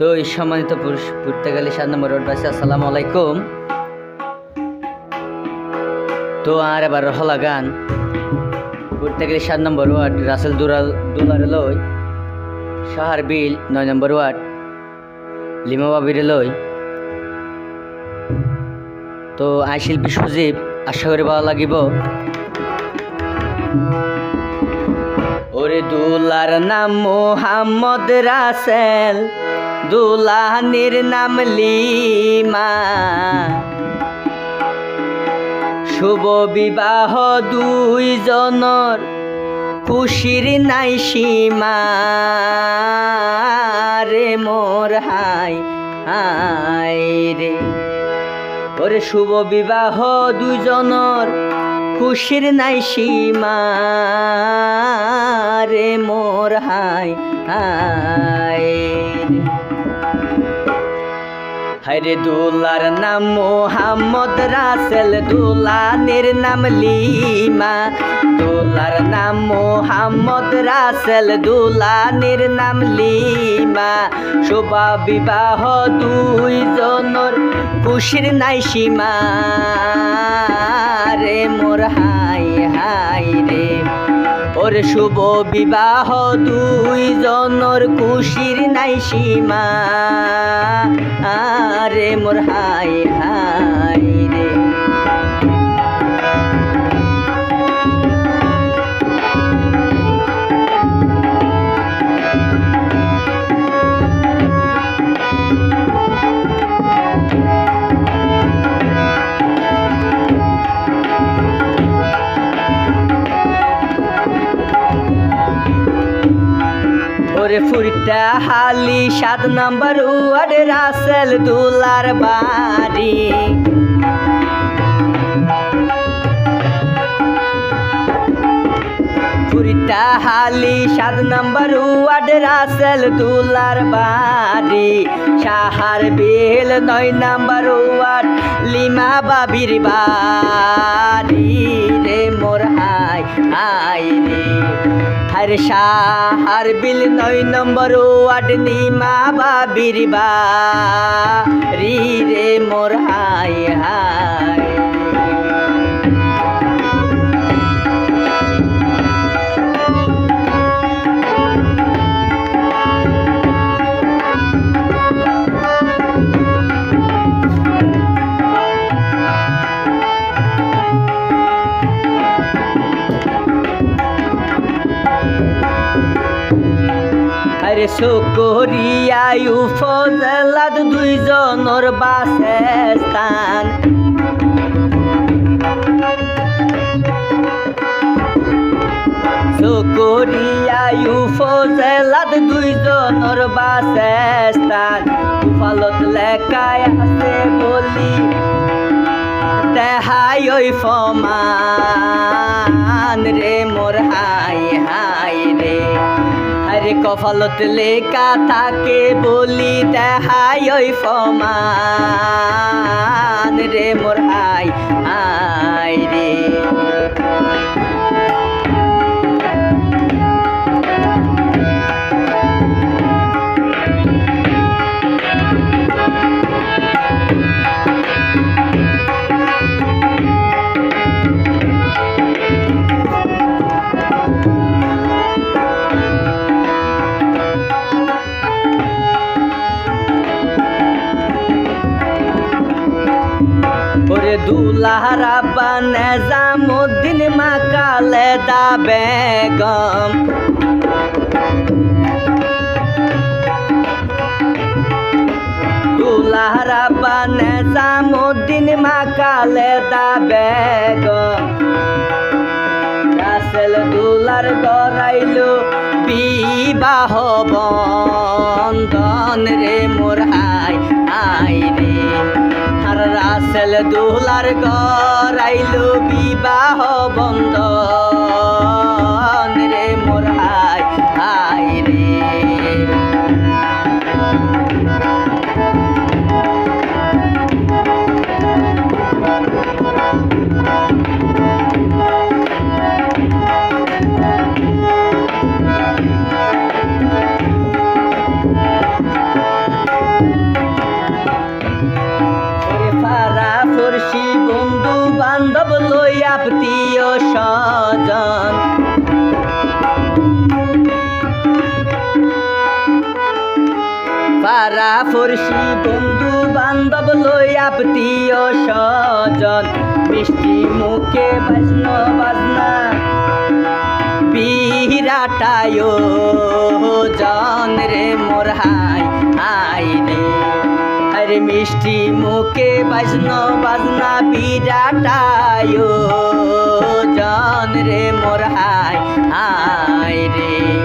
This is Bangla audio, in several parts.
তো এই সম্মানিত পুরুষ পর্তুগালি সাত নম্বর রোডবাসী আসসালামু আলাইকুম। তো আর এবার হলা গান। পর্তুগালি সাত নম্বর ওয়ার্ড রাসেল দুলাল দুলার লই সাহার বিল নয় নম্বর ওয়ার্ড লিমা বাবির লই। তো আইসিল বিশ্বজিৎ, আশা করি ভালো লাগিব। ওরে দুলার নাম মোহাম্মদ রাসেল। দুলাহানির নাম লিমা। শুভ বিবাহ দুইজনর খুশির নাই সীমা। রে মোর হাই হাই রে। ওরে শুভ বিবাহ দুইজনর খুশির নাই সীমা। রে মোর হাই হাই হাইরে দুলার নাম মোহাম্মদ রাসেল, দুলানের নাম লিমা। দুলার নাম মোহাম্মদ রাসেল, দুলানের নাম লিমা। শোভা বিবাহ দুইজনের খুশির নাই সীমা রে মোর হাই হাই রে ওর শুভ বিবাহ দুই জনর খুশির নাই সীমা। আরে মোর হাই হাই ফুরিটা হালি, সাত নম্বর ওয়ার্ড রাসেল দুলার বাড়ি। ফুরিটা হালি, সাত নম্বর ওয়ার্ড রাসেল দুলার বাড়ি। সাহার বিল নয় নম্বর ওয়ার্ড লিমা বাবির বাড়ি রে, মোর হাই হাই রে। হর আর বিল নয় নম্বর ওয়ার্ড নিমা বাবির বাড়ি রে মোর হায় হাই সকরিয়া উপজেলাত দুইজনের বাসে স্থান সকরিয়া উপজেলাত দুইজনের বাসে স্থান উফালত লেখায় আছে বলি, দেহাই ওই ফমান রে, মোর হাই হাই রে। আরে কফলত লেখা থাকে বলি দেহাই ওই ফমান রে মোর হাই হাই ওরে দুলাহার আব্বা নেজামুদ্দিন মা কালে দা বেগম। দুলাহার আব্বা নেজামুদ্দিন মা কালে দা বেগম। রাসেল দুলার গড়াইলো বিবাহ বন্ধন আর দোলার গড়াইলো বিবাহ বন্ধন। আত্মীয় স্বজন, মিষ্টি মুখে বাজন, বাজনা। বিরাটায় জন রে মোর হাই রে। আরে মিষ্টি মুখে বাজন, বাজনা বিরাটায় জন রে মোর হাই রে।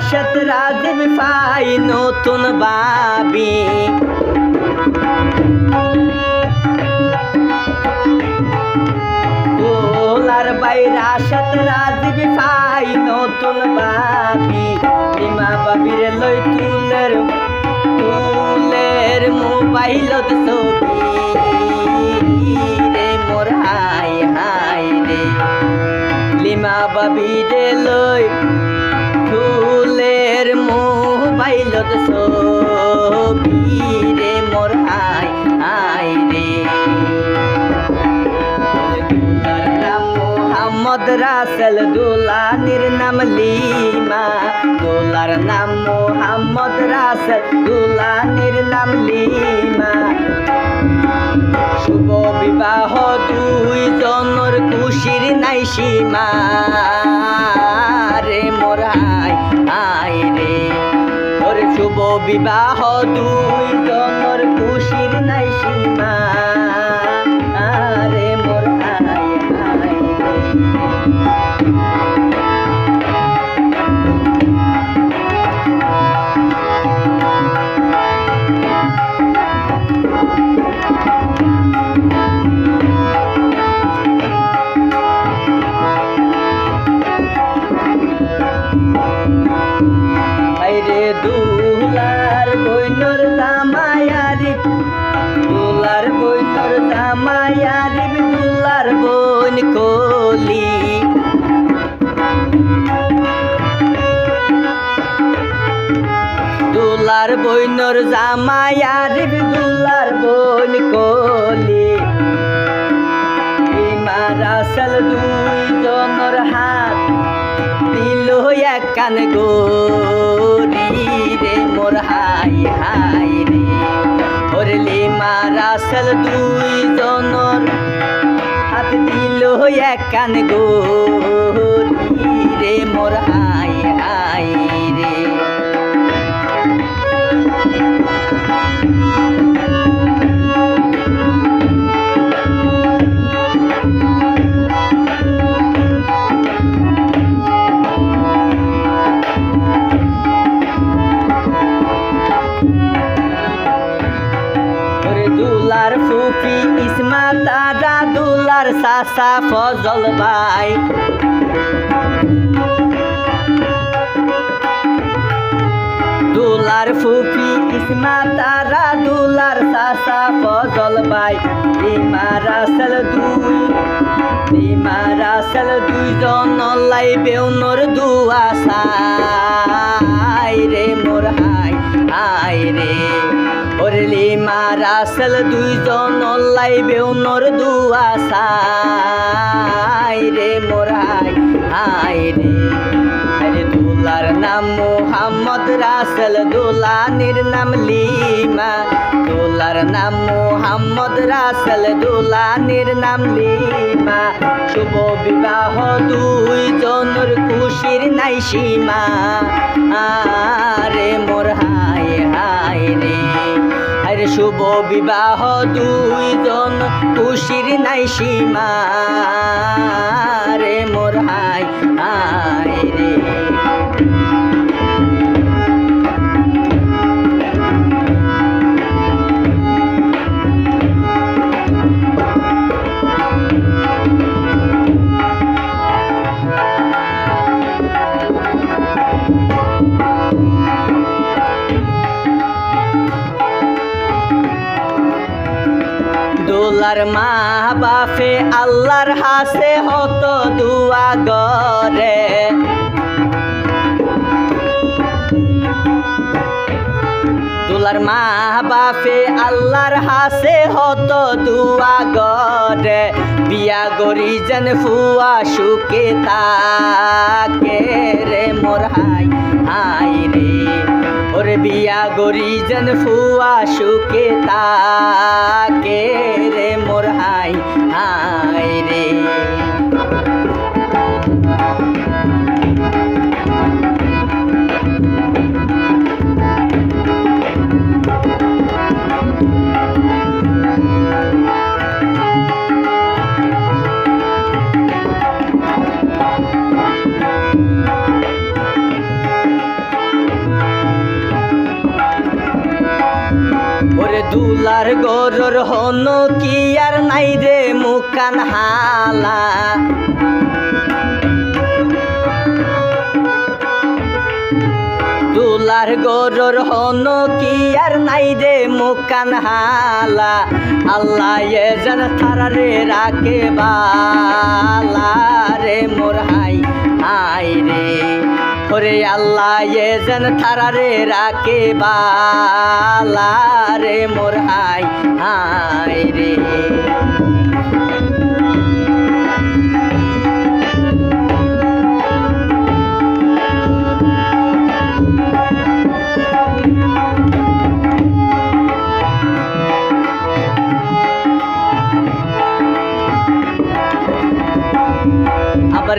শত রাজীব পাই নতুন বাবি। দুলার বাইরা শত রাজীব পাই নতুন বাবি। বিমা বাবির লই তুলের তুলের মোবাইলত ছবি। রে মোর হাই হাই রে। লিমা বাবি রে লই ছবি রে মোর হাই হাই রে। মোহাম্মদ রাসেল, দুলানির নাম লিমা। দোলার নাম মোহাম্মদ রাসেল, দুলানির নাম লিমা। শুভ বিবাহ দুই জনের খুশির নাই সীমা। দুলার বইনর জামায়ারি দুলার বইন কলি। ইমার আসল দুই জনর হাত দিল এক কান গোরি রে, মোর হাই হাই রে। ওর লিমা রাসল দুই জনর হাত দিল এক কান গোরি। সাসা ফজল ভাই দুলার ফুফি ইসমা, তারা দুলার সাসা ফজল ভাই ইমা রাসেল দুই ইমা রাসেল দুইজন লাই বেউনর দুয়া সাই রে মোর হাই হাই রে। ওরে লিমা রাসেল দুইজন লাই বেউনর দুয়া সাই রে মোর হাই হাই রে। আরে দুলার নাম মোহাম্মদ রাসেল, দুলানির নাম লিমা। দুলার নাম মোহাম্মদ রাসেল, দুলানির নাম লিমা। শুভ বিবাহ দুই জনের খুশির নাই সীমা। শুভ বিবাহ দুইজন খুশির নাই সীমা। দুলার মা বাপে আল্লাহর হাসে হত দুয়া গরে দুলার মা বাপে আল্লাহর হাসে হত দুয়া গরে বিয়া গরি যেন ফুয়া সুকে তাকে রে মোর হাই হাই রে। ওরে বিয়া গরি যেন ফুয়া সুকে তাকে রে মোর হাই হাই রে। দুলার গরর হন কি আর নাই রে মুকান হালা। দুলার গরর হন কি আর নাই রে মুকান হালা। আল্লাহ এ যেন তারা রে রাখে বালা রে মোর হাই হাই রে। ওরে আল্লাহ এ যেন থারারে রাখে বালা রে মোর হাই হাই রে।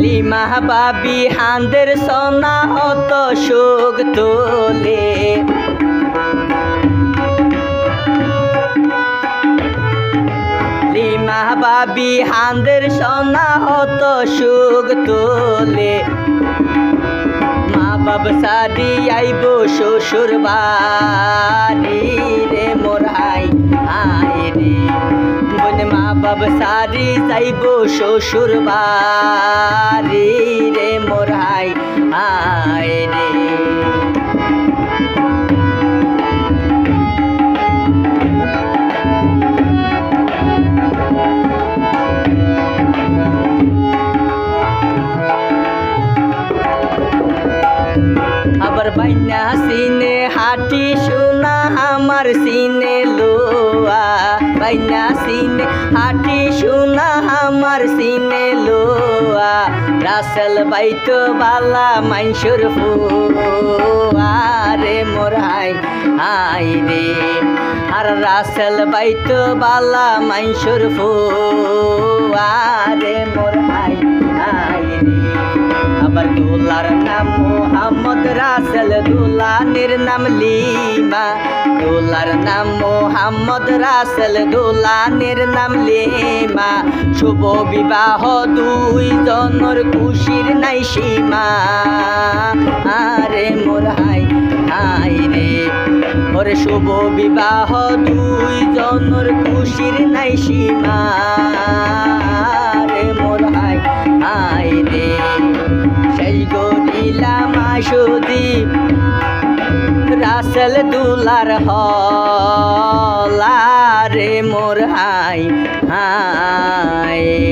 আবার লিমা বাবি হান্দের সোনা অত সুখ তোলে। লিমা বাবি হান্দের সোনা হত সুখ তোলে। মা বাব সাদি আইব শ্বশুর বাড়ি রে মোর হাই হাই রে। মা বাব সারি যাইব শ্বশুর বাড়ি রে মোর হাই হাই রে। আবার বাইনা সিনে হাটি শোনা আমার সিনে বাইনা সিনে, হাটি সোনা আমার সিনে লোয়া। রাসেল বাইতো বালা মাইসুর ফুয়ারে মোর হাই হাই রে। আর রাসেল বাইতো বালা মাইসুর ফুয়ারে মোর হাই। রে আবার দুলার নাম মোহাম্মদ রাসেল। দুলানের নাম লিমা। দুলার নাম মোহাম্মদ রাসেল। দুলানের নাম লিমা। শুভ বিবাহ দুই জনর খুশির নাই সীমা। আরে মোর হাই হাই রে। ওরে শুভ বিবাহ দুই জনর খুশির নাই সীমা। আসুদি রাসেল দুলার হলারে মোর হাই হাই।